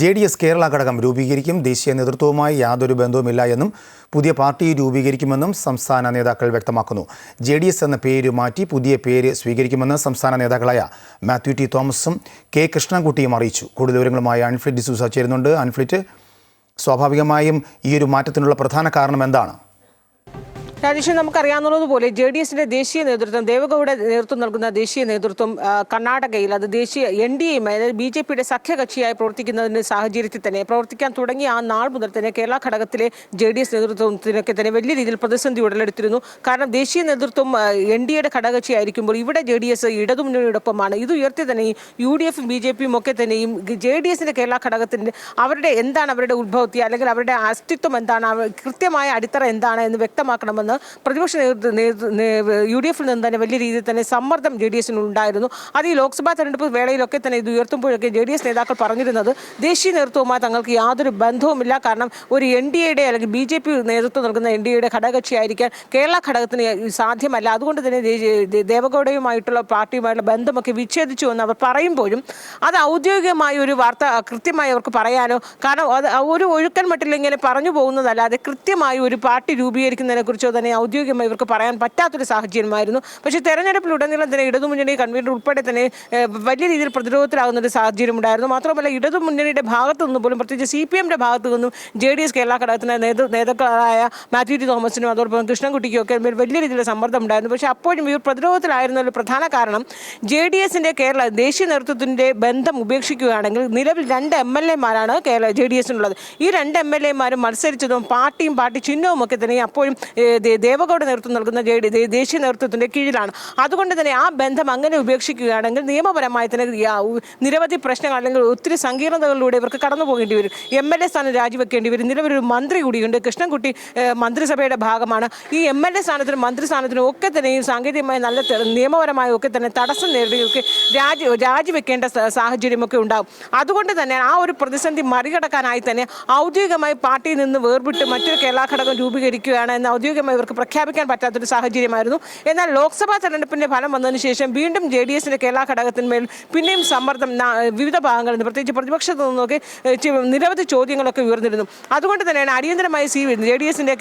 J D S Kerala ഘടകം രൂപീകരിക്കും. ദേശീയ നേതൃത്വവുമായി യാതൊരു ബന്ധവുമില്ല എന്നും പുതിയ പാർട്ടി രൂപീകരിക്കുമെന്നും സംസ്ഥാന നേതാക്കൾ വ്യക്തമാക്കുന്നു. ജെ ഡി എസ് എന്ന പേര് മാറ്റി പുതിയ പേര് സ്വീകരിക്കുമെന്ന് സംസ്ഥാന നേതാക്കളായ മാത്യു ടി തോമസും കെ കൃഷ്ണൻകുട്ടിയും അറിയിച്ചു. കൂടുതൽ വിവരങ്ങളുമായി അൺഫ്ലിറ്റ് ഡിസൂസ ചേരുന്നുണ്ട്. അൺഫ്ലിറ്റ് സ്വാഭാവികമായും ഈ ഒരു മാറ്റത്തിനുള്ള പ്രധാന കാരണം എന്താണ്? രാജേഷ് നമുക്കറിയാവുന്നതുപോലെ ജെ ഡി എസിന്റെ ദേശീയ നേതൃത്വം ദേവഗൌഡ നേതൃത്വം നൽകുന്ന ദേശീയ നേതൃത്വം കർണാടകയിൽ അത് ദേശീയ എൻ ഡി എ അതായത് ബി ജെ പിയുടെ സഖ്യകക്ഷിയായി പ്രവർത്തിക്കുന്നതിന്റെ സാഹചര്യത്തിൽ തന്നെ പ്രവർത്തിക്കാൻ തുടങ്ങി ആ നാൾ മുതൽ തന്നെ കേരള ഘടകത്തിലെ ജെ ഡി എസ് നേതൃത്വത്തിനൊക്കെ തന്നെ വലിയ രീതിയിൽ പ്രതിസന്ധി ഉടലെടുത്തിരുന്നു. കാരണം ദേശീയ നേതൃത്വം എൻ ഡി എയുടെ ഘടകകക്ഷിയായിരിക്കുമ്പോൾ ഇവിടെ ജെ ഡി എസ് ഇടതുമുന്നണിയോടൊപ്പമാണ്. ഇത് ഉയർത്തി തന്നെ യു ഡി എഫും ബി ജെ പിയും ഒക്കെ തന്നെയും ജെ ഡി എസിന്റെ കേരള ഘടകത്തിന്റെ അവരുടെ എന്താണ് അവരുടെ ഉത്ഭവത്തി അല്ലെങ്കിൽ അവരുടെ അസ്തിത്വം എന്താണ് കൃത്യമായ അടിത്തറ എന്താണ് എന്ന് വ്യക്തമാക്കണമെന്ന് പ്രതിപക്ഷ നേതൃത്വ- നേതൃ- നേ- യു ഡി എഫിൽ നിന്ന് തന്നെ വലിയ രീതിയിൽ തന്നെ സമ്മർദ്ദം ജെ ഡി എസിന് ഉണ്ടായിരുന്നു. അത് ഈ ലോക്സഭാ തെരഞ്ഞെടുപ്പ് വേളയിലൊക്കെ തന്നെ ഇത് ഉയർത്തുമ്പോഴൊക്കെ ജെ ഡി എസ് നേതാക്കൾ പറഞ്ഞിരുന്നത് ദേശീയ നേതൃത്വവുമായി തങ്ങൾക്ക് യാതൊരു ബന്ധവുമില്ല. കാരണം ഒരു എൻ ഡി എയുടെ അല്ലെങ്കിൽ ബി ജെ പി നേതൃത്വം നൽകുന്ന എൻ ഡി എയുടെ ഘടകകക്ഷിയായിരിക്കാൻ കേരള ഘടകത്തിന് സാധ്യമല്ല. അതുകൊണ്ട് തന്നെ ദേവഗൌഡയുമായിട്ടുള്ള പാർട്ടിയുമായിട്ടുള്ള ബന്ധമൊക്കെ വിച്ഛേദിച്ചു എന്ന് അവർ പറയുമ്പോഴും അത് ഔദ്യോഗികമായ ഒരു വാർത്ത കൃത്യമായി അവർക്ക് പറയാനോ കാരണം അത് ഒരു ഒഴുക്കൻ മട്ടിൽ ഇങ്ങനെ പറഞ്ഞു പോകുന്നതല്ലാതെ കൃത്യമായി ഒരു പാർട്ടി രൂപീകരിക്കുന്നതിനെ കുറിച്ചോ തന്നെ ഔദ്യോഗികമായി ഇവർക്ക് പറയാൻ പറ്റാത്തൊരു സാഹചര്യമായിരുന്നു. പക്ഷേ തെരഞ്ഞെടുപ്പിലുടനീളം തന്നെ ഇടതുമുന്നണി കൺവീനർ ഉൾപ്പെടെ തന്നെ വലിയ രീതിയിൽ പ്രതിരോധത്തിലാകുന്ന ഒരു സാഹചര്യം ഉണ്ടായിരുന്നു മാത്രമല്ല ഇടതുമുന്നണിയുടെ ഭാഗത്തു നിന്ന് പോലും പ്രത്യേകിച്ച് സി പി എമ്മിന്റെ ഭാഗത്തു നിന്നും ജെ ഡി എസ് കേരള ഘടകത്തിന് നേതൃ നേതാക്കളായ മാത്യു ടി തോമസിനും അതോടൊപ്പം കൃഷ്ണൻകുട്ടിക്കും ഒക്കെ വലിയ രീതിയിലുള്ള സമ്മർദ്ദം ഉണ്ടായിരുന്നു പക്ഷേ അപ്പോഴും ഇവർ പ്രതിരോധത്തിലായിരുന്ന ഒരു പ്രധാന കാരണം ജെ ഡി എസിന്റെ കേരള ദേശീയ നേതൃത്വത്തിന്റെ ബന്ധം ഉപേക്ഷിക്കുകയാണെങ്കിൽ നിലവിൽ രണ്ട് എം എൽ എമാരാണ് കേരള ജെ ഡി എസിനുള്ളത് ഈ രണ്ട് എം എൽ എമാരും മത്സരിച്ചതും പാർട്ടിയും പാർട്ടി ചിഹ്നവും ഒക്കെ തന്നെ അപ്പോഴും ദേവഗൌഡ നേതൃത്വം നൽകുന്ന ജെ ഡി ദേശീയ നേതൃത്വത്തിന്റെ കീഴിലാണ്. അതുകൊണ്ട് തന്നെ ആ ബന്ധം അങ്ങനെ ഉപേക്ഷിക്കുകയാണെങ്കിൽ നിയമപരമായി തന്നെ നിരവധി പ്രശ്നങ്ങൾ അല്ലെങ്കിൽ ഒത്തിരി സങ്കീർണതകളിലൂടെ ഇവർക്ക് കടന്നു പോകേണ്ടി വരും. എം എൽ എ സ്ഥാനം രാജിവെക്കേണ്ടി വരും. നിലവിലൊരു മന്ത്രി കൂടിയുണ്ട്. കൃഷ്ണൻകുട്ടി മന്ത്രിസഭയുടെ ഭാഗമാണ്. ഈ എം എൽ എ സ്ഥാനത്തിനും മന്ത്രി സ്ഥാനത്തിനും ഒക്കെ തന്നെ ഈ സാങ്കേതികമായി നല്ല നിയമപരമായ ഒക്കെ തന്നെ തടസ്സം നേരിടുകയൊക്കെ രാജി രാജിവെക്കേണ്ട സാഹചര്യമൊക്കെ ഉണ്ടാകും അതുകൊണ്ട് തന്നെ ആ ഒരു പ്രതിസന്ധി മറികടക്കാനായി തന്നെ ഔദ്യോഗികമായി പാർട്ടിയിൽ നിന്ന് വേർപെട്ട് മറ്റൊരു കേരള ഘടകം രൂപീകരിക്കുകയാണ് എന്ന് ഔദ്യോഗികമായി ഇവർക്ക് പ്രഖ്യാപിക്കാൻ പറ്റാത്തൊരു സാഹചര്യമായിരുന്നു. എന്നാൽ ലോക്സഭാ തെരഞ്ഞെടുപ്പിന്റെ ഫലം വന്നതിന് ശേഷം വീണ്ടും ജെ ഡി എസിന്റെ കേരള ഘടകത്തിന്മേൽ പിന്നെയും സമ്മർദ്ദം വിവിധ ഭാഗങ്ങളിൽ നിന്ന് പ്രത്യേകിച്ച് പ്രതിപക്ഷത്തു നിന്നൊക്കെ നിരവധി ചോദ്യങ്ങളൊക്കെ ഉയർന്നിരുന്നു. അതുകൊണ്ട് തന്നെയാണ് അടിയന്തരമായി സി ജെ ഡി എസിന്റെ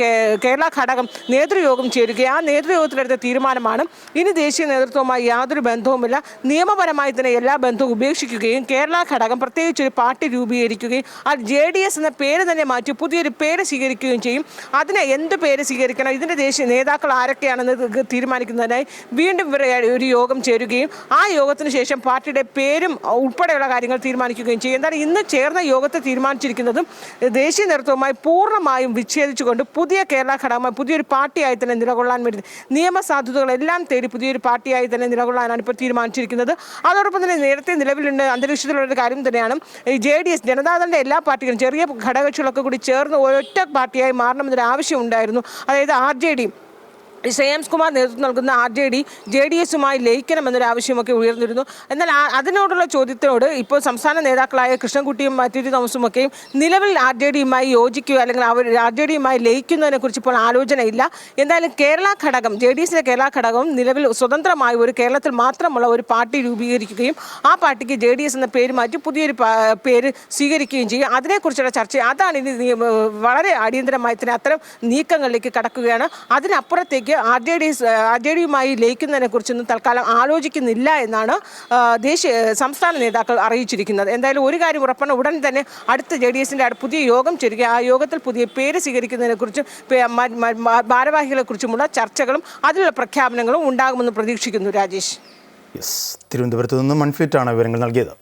കേരള ഘടകം നേതൃയോഗം ചേരുകയും ആ നേതൃയോഗത്തിലെടുത്ത തീരുമാനമാണ് ഇനി ദേശീയ നേതൃത്വവുമായി യാതൊരു ബന്ധവുമില്ല. നിയമപരമായി തന്നെ എല്ലാ ബന്ധവും ഉപേക്ഷിക്കുകയും കേരള ഘടകം പ്രത്യേകിച്ച് ഒരു പാർട്ടി രൂപീകരിക്കുകയും ആ ജെ ഡി എസ് എന്ന പേര് തന്നെ മാറ്റി പുതിയൊരു പേര് സ്വീകരിക്കുകയും ചെയ്യും. അതിനെ എന്ത് പേര് സ്വീകരിക്കണം? ഇതിന്റെ ദേശീയ നേതാക്കൾ ആരൊക്കെയാണെന്ന് തീരുമാനിക്കുന്നതിനായി വീണ്ടും ഇവരെ ഒരു യോഗം ചേരുകയും ആ യോഗത്തിന് ശേഷം പാർട്ടിയുടെ പേരും ഉൾപ്പെടെയുള്ള കാര്യങ്ങൾ തീരുമാനിക്കുകയും ചെയ്യും. എന്നാൽ ഇന്ന് ചേർന്ന യോഗത്തെ തീരുമാനിച്ചിരിക്കുന്നതും ദേശീയ നേതൃത്വവുമായി പൂർണമായും വിച്ഛേദിച്ചുകൊണ്ട് പുതിയ കേരള ഘടകമായി പുതിയൊരു പാർട്ടിയായി തന്നെ നിലകൊള്ളാൻ വേണ്ടി നിയമസാധ്യതകളെല്ലാം തേടി പുതിയൊരു പാർട്ടിയായി തന്നെ നിലകൊള്ളാനാണ് ഇപ്പോൾ തീരുമാനിച്ചിരിക്കുന്നത്. അതോടൊപ്പം തന്നെ നേരത്തെ നിലവിലുണ്ട് അന്തരീക്ഷത്തിലുള്ള ഒരു കാര്യം തന്നെയാണ് ഈ ജെ ഡി എസ് ജനതാദളിന്റെ എല്ലാ പാർട്ടികളും ചെറിയ ഘടകകക്ഷികളൊക്കെ കൂടി ചേർന്ന് ഒരൊറ്റ പാർട്ടിയായി മാറണമെന്നൊരു ആവശ്യമുണ്ടായിരുന്നു അതായത് R J D. Shreyams Kumar നേതൃത്വം നൽകുന്ന R J D J D എസുമായി ലയിക്കണമെന്നൊരു ആവശ്യമൊക്കെ ഉയർന്നിരുന്നു. എന്നാൽ അതിനോടുള്ള ചോദ്യത്തിനോട് ഇപ്പോൾ സംസ്ഥാന നേതാക്കളായ കൃഷ്ണൻകുട്ടിയും മറ്റൊരു തോമസുമൊക്കെയും നിലവിൽ ആർ ജെ ഡിയുമായി യോജിക്കുക അല്ലെങ്കിൽ അവർ ആർ ജെ ഡിയുമായി ലയിക്കുന്നതിനെ കുറിച്ച് ഇപ്പോൾ ആലോചനയില്ല. എന്തായാലും കേരള ഘടകം ജെ ഡി എസിന്റെ കേരള ഘടകം നിലവിൽ സ്വതന്ത്രമായ ഒരു കേരളത്തിൽ മാത്രമുള്ള ഒരു പാർട്ടി രൂപീകരിക്കുകയും ആ പാർട്ടിക്ക് ജെ ഡി എസ് എന്ന പേര് മാറ്റി പുതിയൊരു പേര് സ്വീകരിക്കുകയും ചെയ്യും. അതിനെക്കുറിച്ചുള്ള ചർച്ച അതാണ് ഇനി വളരെ അടിയന്തരമായി തന്നെ അത്തരം നീക്കങ്ങളിലേക്ക് കടക്കുകയാണ്. അതിനപ്പുറത്തേക്ക് R J D R J ഡിയുമായി ലയിക്കുന്നതിനെ കുറിച്ചൊന്നും തൽക്കാലം ആലോചിക്കുന്നില്ല എന്നാണ് ദേശീയ സംസ്ഥാന നേതാക്കൾ അറിയിച്ചിരിക്കുന്നത്. എന്തായാലും ഒരു കാര്യം ഉറപ്പാണ് ഉടൻ തന്നെ അടുത്ത ജെ ഡി എസിന്റെ പുതിയ യോഗം ചേരുക. ആ യോഗത്തിൽ പുതിയ പേര് സ്വീകരിക്കുന്നതിനെ കുറിച്ചും ഭാരവാഹികളെ കുറിച്ചുമുള്ള ചർച്ചകളും അതിലുള്ള പ്രഖ്യാപനങ്ങളും ഉണ്ടാകുമെന്ന് പ്രതീക്ഷിക്കുന്നു രാജേഷ്. തിരുവനന്തപുരത്ത് നിന്നും മൺഫിറ്റാണ് വിവരങ്ങൾ നൽകിയത്.